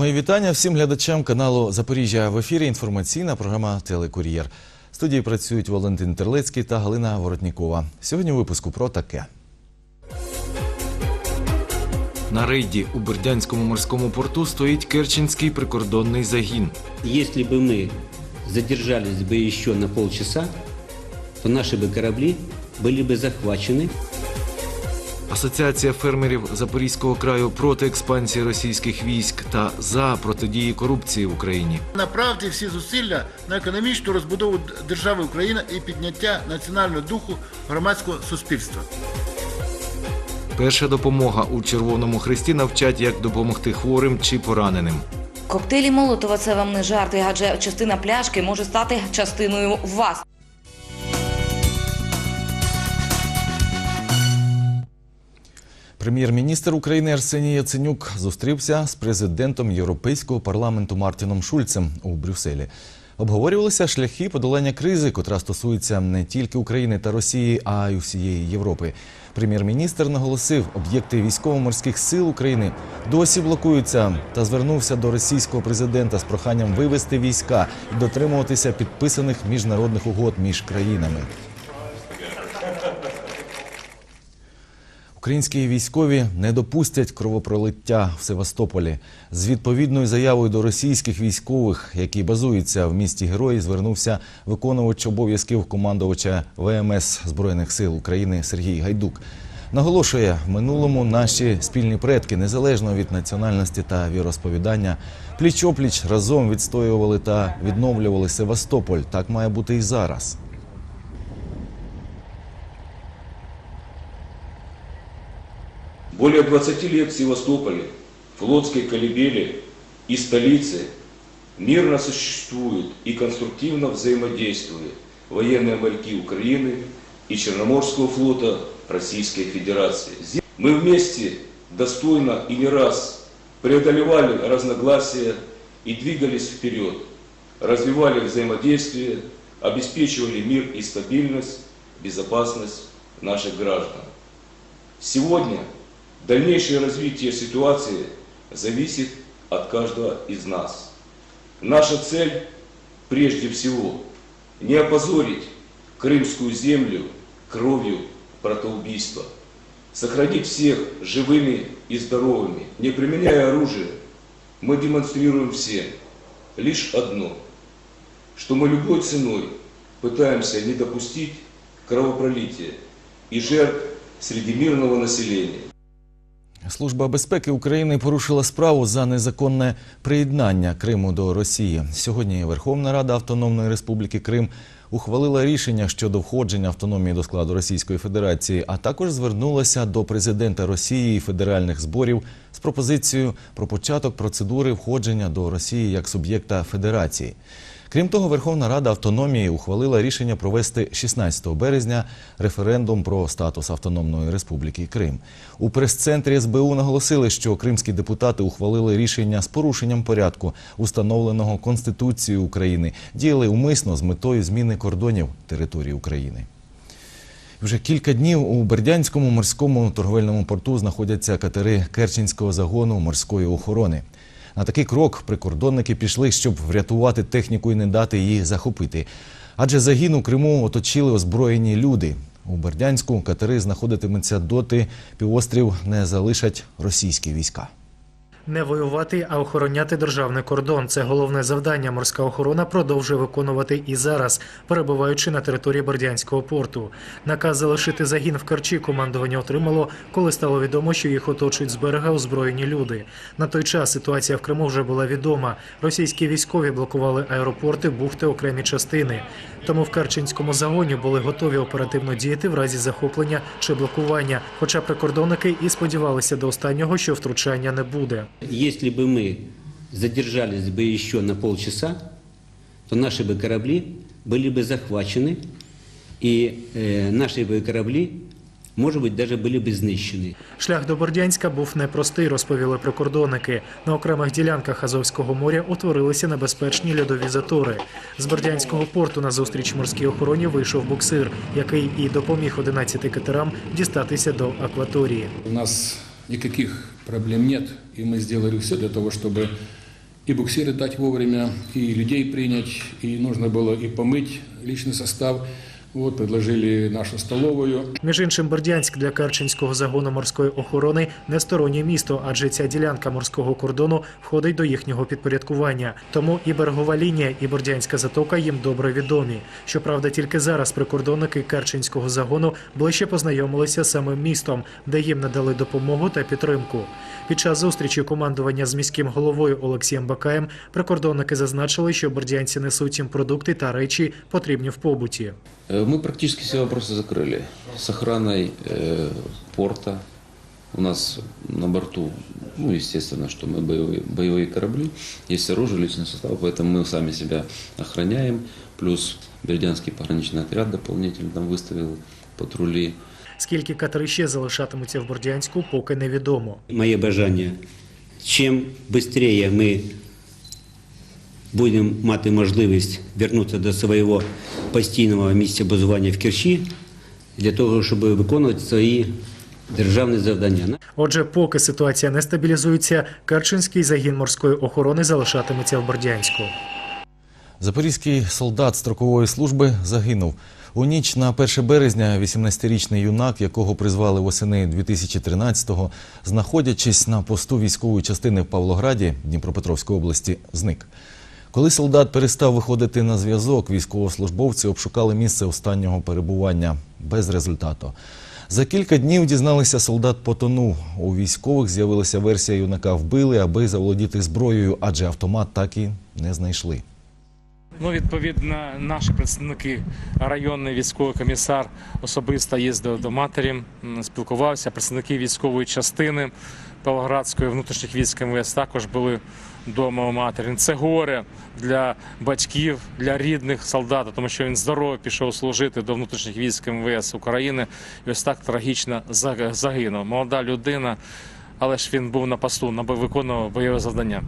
Мої вітання всім глядачам каналу Запоріжжя в ефірі. Інформаційна програма Телекур'єр. В студії працюють Валентин Терлецький та Галина Воротнікова. Сьогодні у випуску про таке. На рейді у Бердянському морському порту стоїть Керченський прикордонний загін. Если бы мы задержались бы еще на полчаса, то наши бы корабли были бы захвачены. Асоціація фермерів Запорізького краю проти експансії російських військ та за протидії корупції в Україні. Направте всі зусилля на економічну розбудову держави Україна і підняття національного духу громадського суспільства. Перша допомога у Червоному Хресті навчать, як допомогти хворим чи пораненим. Коктейлі Молотова це вам не жарти, адже частина пляшки може стати частиною вас. Прем'єр-міністр України Арсеній Яценюк зустрівся з президентом Європейського парламенту Мартіном Шульцем у Брюсселі. Обговорювалися шляхи подолання кризи, котра стосується не тільки України та Росії, а й усієї Європи. Прем'єр-міністр наголосив, об'єкти військово-морських сил України досі блокуються та звернувся до російського президента з проханням вивести війська і дотримуватися підписаних міжнародних угод між країнами. Українські військові не допустять кровопролиття в Севастополі. З відповідною заявою до російських військових, які базуються в місті Герої, звернувся виконувач обов'язків командувача ВМС Збройних сил України Сергій Гайдук. Наголошує, в минулому наші спільні предки, незалежно від національності та віросповідання, пліч-опліч разом відстоювали та відновлювали Севастополь. Так має бути і зараз. Более 20 лет в Севастополе, флотской колыбели и столице мирно существуют и конструктивно взаимодействуют военные моряки Украины и Черноморского флота Российской Федерации. Мы вместе достойно и не раз преодолевали разногласия и двигались вперед, развивали взаимодействие, обеспечивали мир и стабильность, безопасность наших граждан. Сегодня дальнейшее развитие ситуации зависит от каждого из нас. Наша цель прежде всего не опозорить крымскую землю кровью братоубийства, сохранить всех живыми и здоровыми. Не применяя оружие, мы демонстрируем всем лишь одно, что мы любой ценой пытаемся не допустить кровопролития и жертв среди мирного населения. Служба безпеки України порушила справу за незаконне приєднання Криму до Росії. Сьогодні Верховна Рада Автономної Республіки Крим ухвалила рішення щодо входження автономії до складу Російської Федерації, а також звернулася до президента Росії і федеральних зборів з пропозицією про початок процедури входження до Росії як суб'єкта федерації. Крім того, Верховна Рада автономії ухвалила рішення провести 16 березня референдум про статус Автономної Республіки Крим. У прес-центрі СБУ наголосили, що кримські депутати ухвалили рішення з порушенням порядку, установленого Конституцією України, діяли умисно з метою зміни кордонів території України. Вже кілька днів у Бердянському морському торговельному порту знаходяться катери Керченського загону морської охорони. На такий крок прикордонники пішли, щоб врятувати техніку і не дати її захопити. Адже загін у Криму оточили озброєні люди. У Бердянську катери знаходитимуться доти, півострів не залишать російські війська. Не воювати, а охороняти державний кордон. Це головне завдання. Морська охорона продовжує виконувати і зараз, перебуваючи на території Бердянського порту. Наказ залишити загін в Керчі командування отримало, коли стало відомо, що їх оточують з берега озброєні люди. На той час ситуація в Криму вже була відома. Російські військові блокували аеропорти, бухти, окремі частини. Тому в Керченському загоні були готові оперативно діяти в разі захоплення чи блокування. Хоча прикордонники і сподівалися до останнього, що втручання не буде. Если бы мы задержались бы еще на полчаса, то наши бы корабли были бы захвачены, и э, наши бы корабли, может быть, даже были бы знищены. Шлях до Бердянська був непростий, розповіли прикордонники. На окремих ділянках Азовського моря утворилися небезпечні льодові затори. З Бердянського порту на зустріч морській охороні вийшов буксир, який і допоміг 11 катерам дістатися до акваторії. У нас никаких проблем нет, и мы сделали все для того, чтобы и буксиры дать вовремя, и людей принять, и нужно было и помыть личный состав. Вот, предложили нашу столовую. Між іншим, Бердянськ для Керченського загону морської охорони не стороннє місто, адже ця ділянка морського кордону входить до їхнього підпорядкування. Тому і берегова лінія, і Бердянська затока їм добре відомі. Щоправда, тільки зараз прикордонники Керченського загону ближче познайомилися з самим містом, де їм надали допомогу та підтримку. Під час зустрічі командування з міським головою Олексієм Бакаєм прикордонники зазначили, що бердянці несуть їм продукти та речі, потрібні в побуті. Э, Мы практически все вопросы закрыли. С охраной э, порта. У нас на борту, ну, естественно, что мы боевые, боевые корабли, есть оружие, личный состав, поэтому мы сами себя охраняем. Плюс Бердянский пограничный отряд дополнительно там выставил патрули. Скільки катери ще залишатимуться в Бердянську, поки невідомо. Моє бажання, чим швидше ми будемо мати можливість вернутися до свого постійного місця базування в Керчі, для того, щоб виконувати свої державні завдання. Отже, поки ситуація не стабілізується, Керченський загін морської охорони залишатиметься в Бердянську. Запорізький солдат строкової служби загинув. У ніч на 1 березня 18-річний юнак, якого призвали восени 2013-го, знаходячись на посту військової частини в Павлограді Дніпропетровської області, зник. Коли солдат перестав виходити на зв'язок, військовослужбовці обшукали місце останнього перебування без результату. За кілька днів дізналися, солдат потонув. У військових з'явилася версія юнака вбили, аби заволодіти зброєю, адже автомат так і не знайшли. Ну, відповідно, наші представники, районний військовий комісар особисто їздив до матері, спілкувався. Представники військової частини Павлоградської внутрішніх військ МВС також були вдома матері. Це горе для батьків, для рідних солдата, тому що він здоровий пішов служити до внутрішніх військ МВС України. І ось так трагічно заг- загинув. Молода людина, але ж він був на посту, виконував бойове завдання.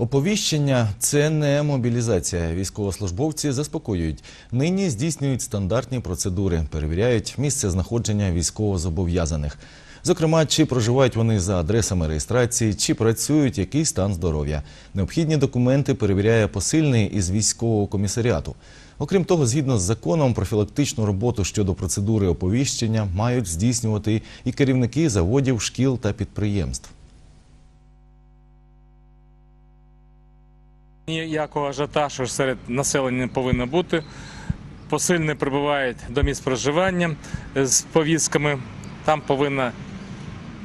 Оповіщення це не мобілізація. Військовослужбовці заспокоюють. Нині здійснюють стандартні процедури, перевіряють місце знаходження військовозобов'язаних. Зокрема, чи проживають вони за адресами реєстрації, чи працюють, який стан здоров'я. Необхідні документи перевіряє посильний із військового комісаріату. Окрім того, згідно з законом, профілактичну роботу щодо процедури оповіщення мають здійснювати і керівники заводів, шкіл та підприємств. Ніякого ажіотажу серед населення не повинно бути. Посильні прибувають до місць проживання з повістками. Там повинна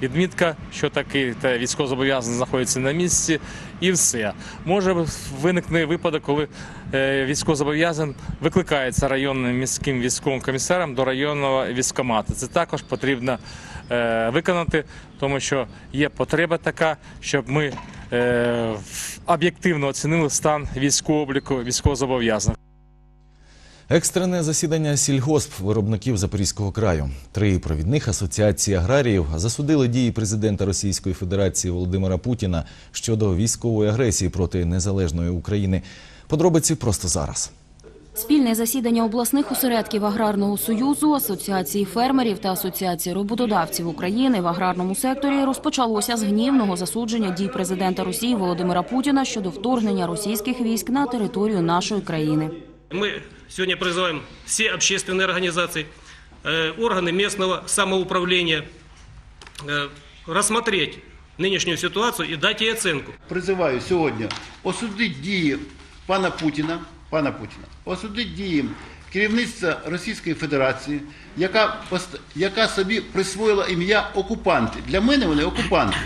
відмітка, що такий та військовозобов'язаний знаходиться на місці, і все. Може виникне випадок, коли е, військовозобов'язаний викликається районним міським військовим комісаром до районного військкомату. Це також потрібно е, виконати, тому що є потреба така, щоб ми об'єктивно оцінили стан військового обліку військовозобов'язаних. Екстрене засідання сільгосп виробників Запорізького краю. Три провідних асоціації аграріїв засудили дії президента Російської Федерації Володимира Путіна щодо військової агресії проти незалежної України. Подробиці просто зараз. Спільне засідання обласних осередків аграрного союзу, асоціації фермерів та асоціації роботодавців України в аграрному секторі розпочалося з гнівного засудження дій президента Росії Володимира Путіна щодо вторгнення російських військ на територію нашої країни. Мы сегодня призываем все общественные организации, э, органы местного самоуправления э, рассмотреть нынешнюю ситуацию и дать ей оценку. Призиваю сьогодні осудити дії пана Путіна, пана Путіна, осудить дії керівництва Російської Федерації, яка, яка собі присвоїла ім'я окупанти. Для мене вони окупанти.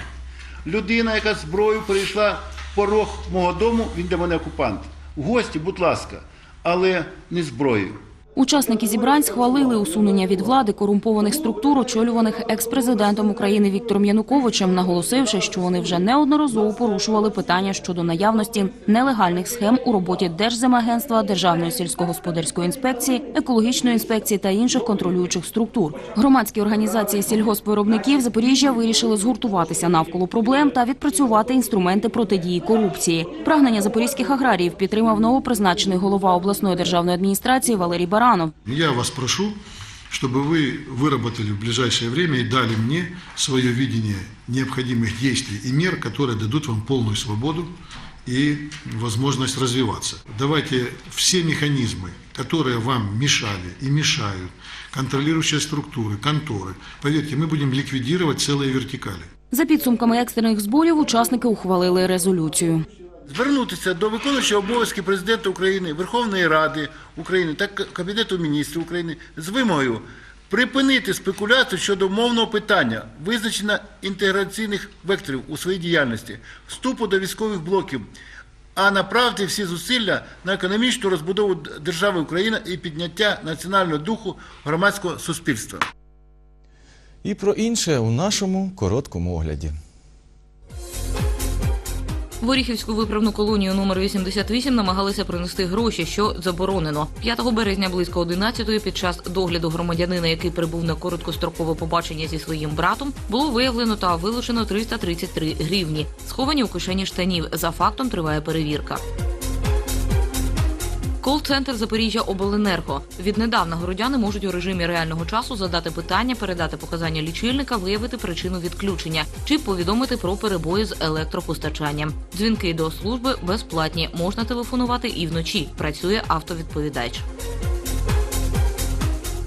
Людина, яка зброю прийшла порог мого дому, він для мене окупант. Гості, будь ласка, але не зброєю. Учасники зібрань схвалили усунення від влади корумпованих структур, очолюваних екс-президентом України Віктором Януковичем, наголосивши, що вони вже неодноразово порушували питання щодо наявності нелегальних схем у роботі Держземагентства, Державної сільськогосподарської інспекції, екологічної інспекції та інших контролюючих структур. Громадські організації сільгоспвиробників Запоріжжя вирішили згуртуватися навколо проблем та відпрацювати інструменти протидії корупції. Прагнення запорізьких аграріїв підтримав новопризначений голова обласної державної адміністрації Валерій Баранов. Я вас прошу чтобы вы выработали в ближайшее время и дали мне свое видение необходимых действий и мер, которые дадут вам полную свободу и возможность развиваться. Давайте все механизмы, которые вам мешали и мешают, контролирующие структуры, конторы, поверьте, мы будем ликвидировать целые вертикали. За підсумками екстрених зборів учасники ухвалили резолюцію. Звернутися до виконуючого обов'язки президента України, Верховної Ради України та Кабінету міністрів України з вимогою припинити спекуляцію щодо мовного питання, визначення інтеграційних векторів у своїй діяльності, вступу до військових блоків, а направити всі зусилля на економічну розбудову держави Україна і підняття національного духу громадського суспільства. І про інше у нашому короткому огляді. В Оріхівську виправну колонію номер 88 намагалися принести гроші, що заборонено. 5 березня близько 11-ї під час догляду громадянина, який прибув на короткострокове побачення зі своїм братом, було виявлено та вилучено 333 гривні, сховані у кишені штанів. За фактом триває перевірка. Кол-центр Запоріжжя Обленерго. Віднедавна городяни можуть у режимі реального часу задати питання, передати показання лічильника, виявити причину відключення чи повідомити про перебої з електропостачанням. Дзвінки до служби безплатні. Можна телефонувати і вночі. Працює автовідповідач.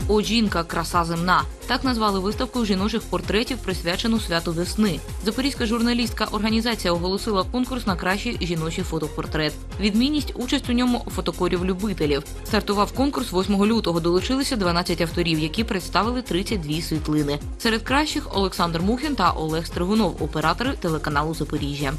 О, жінка, краса земна. Так назвали виставку жіночих портретів, присвячену святу весни. Запорізька журналістка організація оголосила конкурс на кращий жіночий фотопортрет. Відмінність участь у ньому фотокорів-любителів. Стартував конкурс 8 лютого. Долучилися 12 авторів, які представили 32 світлини. Серед кращих Олександр Мухін та Олег Стригунов, оператори телеканалу Запоріжжя.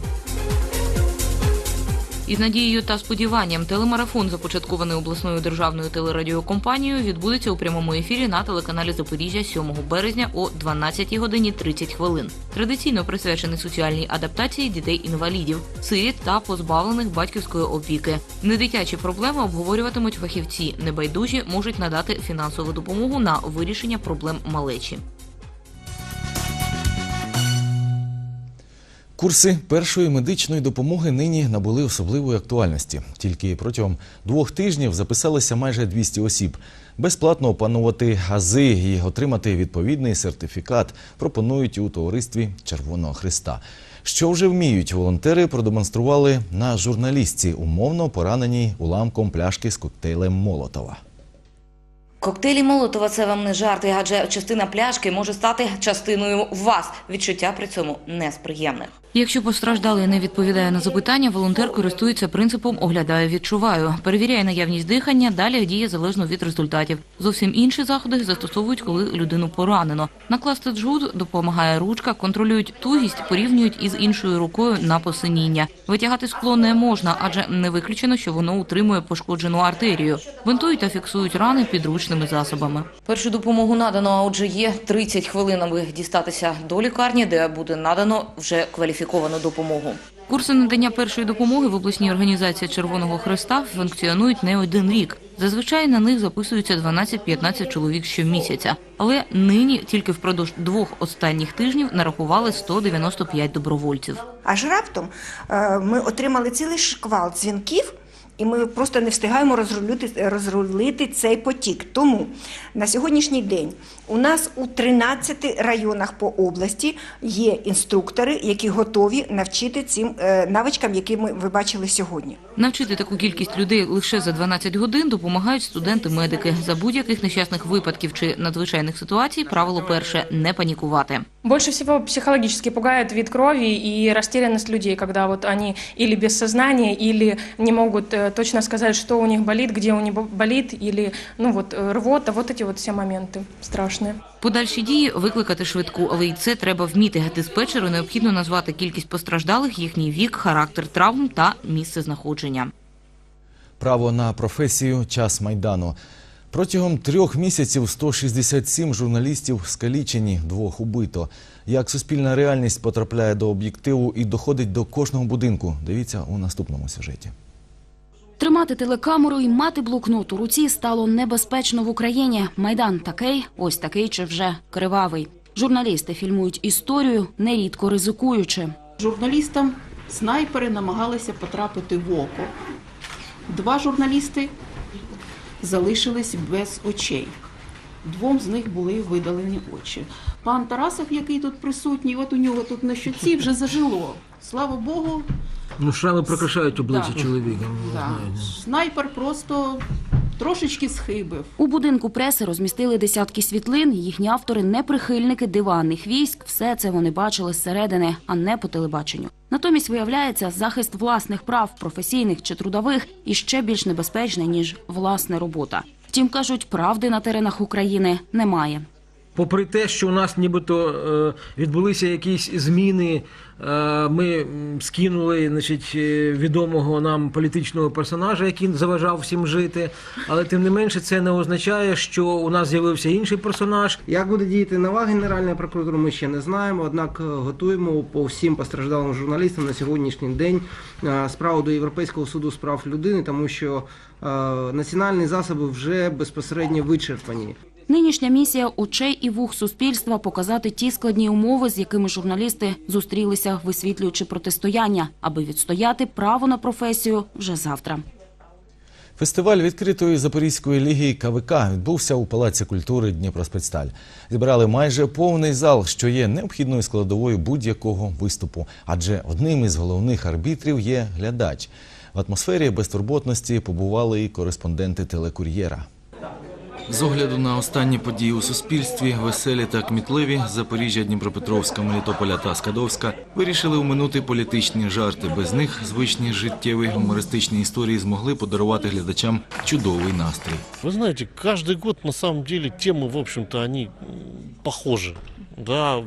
Із надією та сподіванням телемарафон, започаткований обласною державною телерадіокомпанією, відбудеться у прямому ефірі на телеканалі Запоріжжя 7 березня о 12 годині 30 хвилин. Традиційно присвячений соціальній адаптації дітей-інвалідів, сиріт та позбавлених батьківської опіки. Недитячі проблеми обговорюватимуть фахівці. Небайдужі можуть надати фінансову допомогу на вирішення проблем малечі. Курси першої медичної допомоги нині набули особливої актуальності. Тільки протягом двох тижнів записалося майже 200 осіб. Безплатно опанувати ази і отримати відповідний сертифікат пропонують у товаристві Червоного Христа. Що вже вміють волонтери, продемонстрували на журналістці, умовно пораненій уламком пляшки з коктейлем Молотова. Коктейлі Молотова це вам не жарти, адже частина пляшки може стати частиною вас. Відчуття при цьому не з приємних. Якщо постраждалий не відповідає на запитання, волонтер користується принципом оглядаю, відчуваю, перевіряє наявність дихання, далі діє залежно від результатів. Зовсім інші заходи застосовують, коли людину поранено. Накласти джгут допомагає ручка, контролюють тугість, порівнюють із іншою рукою на посиніння. Витягати скло не можна, адже не виключено, що воно утримує пошкоджену артерію. Бинтують та фіксують рани підручними засобами. Першу допомогу надано, а отже є 30 хвилин, аби дістатися до лікарні, де буде надано вже кваліфіковану допомогу. Курси надання першої допомоги в обласній організації Червоного Христа функціонують не один рік. Зазвичай на них записуються 12-15 чоловік щомісяця. Але нині тільки впродовж двох останніх тижнів нарахували 195 добровольців. Аж раптом е, ми отримали цілий шквал дзвінків. І ми просто не встигаємо розрулити, розрулити цей потік. Тому на сьогоднішній день у нас у 13 районах по області є інструктори, які готові навчити цим е, навичкам, які ми ви бачили сьогодні. Навчити таку кількість людей лише за 12 годин допомагають студенти-медики. За будь-яких нещасних випадків чи надзвичайних ситуацій правило перше не панікувати. Больше всего психологически пугает вид крови и растерянность людей, когда вот они или без сознания, или не могут э, точно сказать, что у них болит, где у них болит, или ну вот э, рвота, вот эти вот все моменты страшные. Подальші дії викликати швидку, але й це треба вміти. Диспетчеру необхідно назвати кількість постраждалих, їхній вік, характер травм та місце знаходження. Право на професію час майдану. Протягом трьох місяців 167 журналістів скалічені, двох убито. Як суспільна реальність потрапляє до об'єктиву і доходить до кожного будинку. Дивіться у наступному сюжеті. Тримати телекамеру і мати блокнот у руці стало небезпечно в Україні. Майдан такий, ось такий чи вже кривавий. Журналісти фільмують історію, нерідко ризикуючи. Журналістам снайпери намагалися потрапити в око. Два журналісти залишились без очей. Двом з них були видалені очі. Пан Тарасов, який тут присутній, от у нього тут на щоці вже зажило. Слава Богу, Ну, шрами прикрашають обличчя Да. чоловіка. ну, да. знаєте. снайпер просто трошечки схибив. У будинку преси розмістили десятки світлин. Їхні автори не прихильники диванних військ. Все це вони бачили зсередини, а не по телебаченню. Натомість виявляється, захист власних прав, професійних чи трудових, і ще більш небезпечний ніж власна робота. Втім, кажуть, правди на теренах України немає. Попри те, що у нас нібито е, відбулися якісь зміни, е, ми скинули значить, е, відомого нам політичного персонажа, який заважав всім жити. Але тим не менше, це не означає, що у нас з'явився інший персонаж. Як буде діяти нова Генеральна прокуратура, ми ще не знаємо. Однак готуємо по всім постраждалим журналістам на сьогоднішній день справу до Європейського суду з прав людини, тому що національні засоби вже безпосередньо вичерпані. Нинішня місія очей і вух суспільства показати ті складні умови, з якими журналісти зустрілися, висвітлюючи протистояння, аби відстояти право на професію вже завтра. Фестиваль відкритої Запорізької ліги КВК відбувся у Палаці культури Дніпроспецсталь. Зібрали майже повний зал, що є необхідною складовою будь-якого виступу, адже одним із головних арбітрів є глядач. В атмосфері безтурботності побували і кореспонденти телекур'єра. З огляду на останні події у суспільстві, веселі та кмітливі Запоріжжя, Дніпропетровська, Мелітополя та Скадовська вирішили уминути політичні жарти. Без них звичні життєві гумористичні історії змогли подарувати глядачам чудовий настрій. Вы знаете, каждый год на самом деле темы, в общем-то, они м, похожи. Да, в-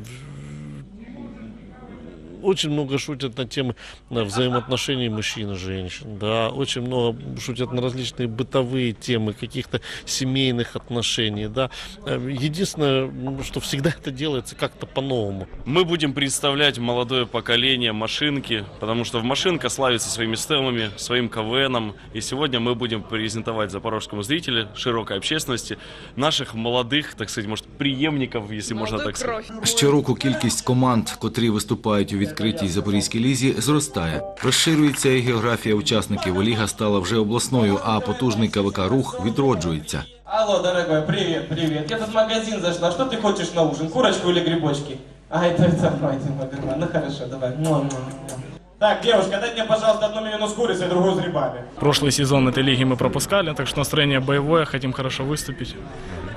очень много шутят на темы на взаимоотношений мужчин и женщин. Да, очень много шутят на различные бытовые темы, каких-то семейных отношений. Да. Э, Единственное, м, что всегда это делается как-то по-новому. Мы будем представлять молодое поколение машинки, потому что в машинка славится своими стелами, своим КВНом. И сегодня мы будем презентовать запорожскому зрителю, широкой общественности, наших молодых, так сказать, может, преемников, если можно так сказать. Щороку кількість команд, котрі виступають у відкритій Запорізькій лізі, зростає. Розширюється і географія учасників. Ліга стала вже обласною, а потужний КВК рух відроджується. Алло, дорогой, привет, привет. Я тут в магазин зашла. Что ты хочешь на ужин, курочку или грибочки? А, это, это, давай, Дима, Дима, ну хорошо, давай. Муа, муа, муа. Так, девушка, дай мне, пожалуйста, одну меню с курицей, другую с грибами. Прошлый сезон этой лиги мы пропускали, так что настроение боевое, хотим хорошо выступить,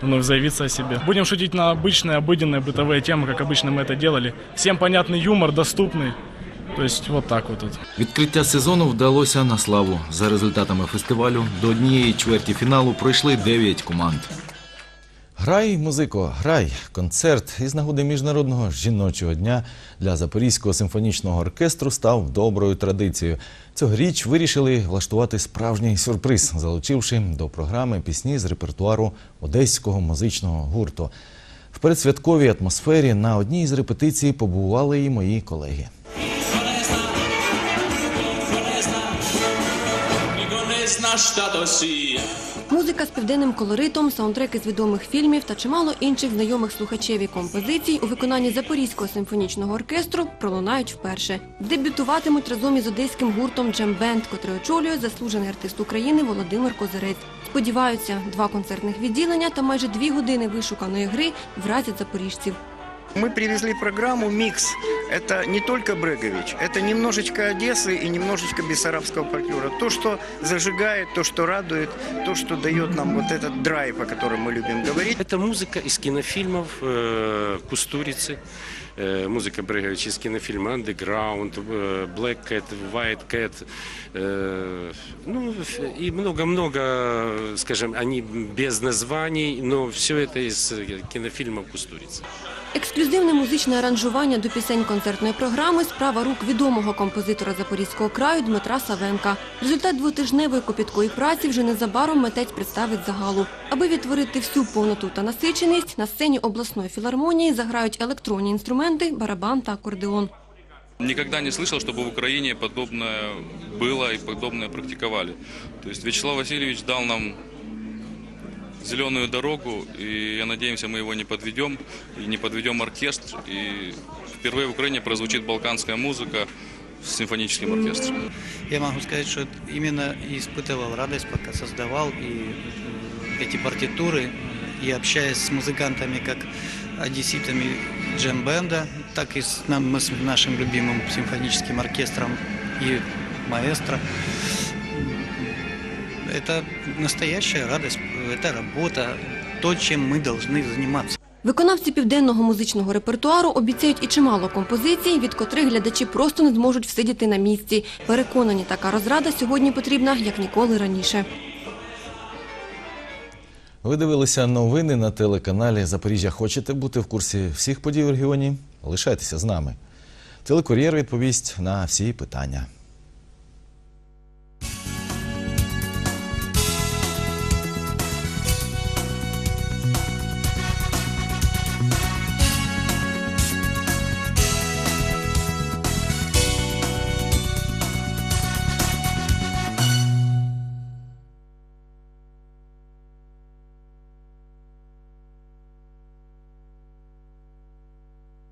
вновь заявиться о себе. Будем шутить на обычные, обыденные бытовые темы, как обычно мы это делали. Всем понятный юмор, доступный. То есть вот так вот тут. Відкриття сезону вдалося на славу. За результатами фестивалю до однієї чверті фіналу пройшли 9 команд. Грай, музико, грай! Концерт із нагоди міжнародного жіночого дня для Запорізького симфонічного оркестру став доброю традицією. Цьогоріч вирішили влаштувати справжній сюрприз, залучивши до програми пісні з репертуару одеського музичного гурту. В передсвятковій атмосфері на одній із репетицій побували і мої колеги. Музика з південним колоритом, саундтреки з відомих фільмів та чимало інших знайомих слухачеві композицій у виконанні Запорізького симфонічного оркестру пролунають вперше. Дебютуватимуть разом із одеським гуртом Джембенд, котрий очолює заслужений артист України Володимир Козирець. Сподіваються, два концертних відділення та майже дві години вишуканої гри вразять запоріжців. Мы привезли программу «Микс». Это не только Брегович, это немножечко Одессы и немножечко бессарабского фольклора. То, что зажигает, то, что радует, то, что дает нам вот этот драйв, о котором мы любим говорить. Это музыка из кинофильмов э, Кустурицы, э, музыка Бреговича из кинофильма «Underground», э, «Black Cat», «White Cat», э, ну и много-много, скажем, они без названий, но все это из э, кинофильмов Кустурицы. Ексклюзивне музичне аранжування до пісень концертної програми справа рук відомого композитора Запорізького краю Дмитра Савенка. Результат двотижневої копіткої праці вже незабаром митець представить загалу. Аби відтворити всю повноту та насиченість, на сцені обласної філармонії заграють електронні інструменти, Барабан та акордеон. Никогда не слышал, чтобы в Украине подобное было и подобное практиковали. То есть Вячеслав Васильевич дал нам зеленую дорогу, и я надеемся, мы его не подведем, и не подведем оркестр. И впервые в Украине прозвучит балканская музыка с симфоническим оркестром. Я могу сказать, что именно испытывал радость, пока создавал и эти партитуры, и общаясь с музыкантами, как одесситами джем-бенда, так и с, нам, с нашим любимым симфоническим оркестром и маэстро. Это настоящая радость, это работа, то, чем мы должны заниматься. Виконавці південного музичного репертуару обіцяють і чимало композицій, від котрих глядачі просто не зможуть всидіти на місці. Переконані, така розрада сьогодні потрібна як ніколи раніше. Ви дивилися новини на телеканалі Запоріжжя. Хочете бути в курсі всіх подій в регіоні? Лишайтеся з нами. Телекур'єр відповість на всі питання.